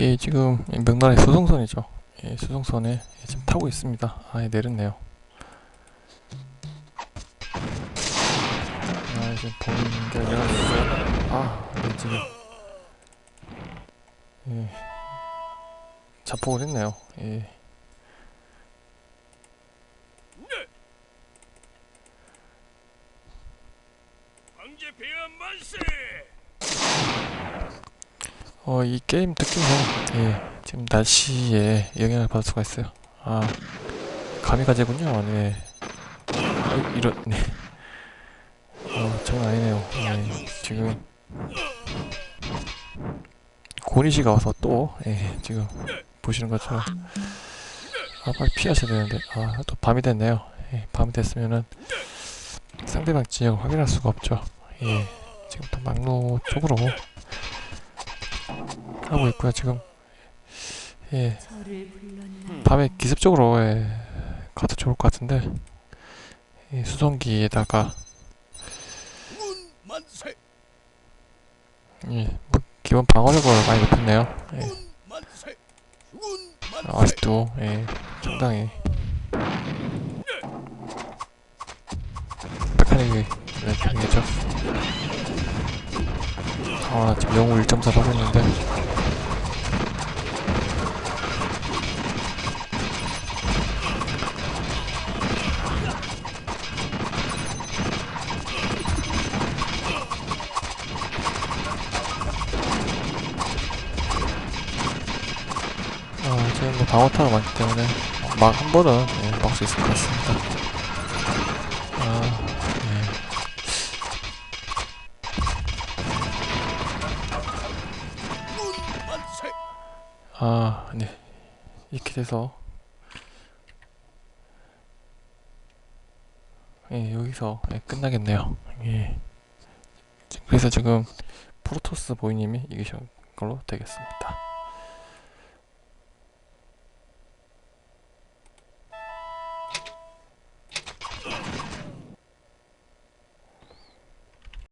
예, 지금 명나라의 수송선이죠. 예, 수송선에 지금 타고 있습니다. 아예 내렸네요. 아, 지금 보이는 게 아니라 아, 네, 지금 예, 자폭을 했네요. 예. 황제 배한 만세! 어, 이 게임 특징은 예, 지금 날씨에 영향을 받을 수가 있어요. 아, 가미가제군요. 네. 아, 이런, 네. 어, 장난 아니네요. 예, 지금 고니 씨가 와서 또, 예, 지금 보시는 것처럼 아, 빨리 피하셔야 되는데, 아, 또 밤이 됐네요. 예, 밤이 됐으면은 상대방 진영을 확인할 수가 없죠. 예, 지금 또 막로 쪽으로 하고 있고요. 지금 예, 불렀나 밤에 기습적으로 예, 가도 좋을 것 같은데 이 수송기에다가! 예, 뭐 기본 방어력을 많이 높였네요. 예! 아직도 예, 상당히 메카닉이 되겠죠. 아 지금 영우 1.4 하고 있는데 지금 뭐 방어타가 많기 때문에 막 한 번은 예, 막을 수 있을 것 같습니다. 아 예. 아, 네. 이렇게 돼서 예, 여기서 예, 끝나겠네요. 예. 그래서 지금 프로토스 보이님이 이기신 걸로 되겠습니다. Yeah.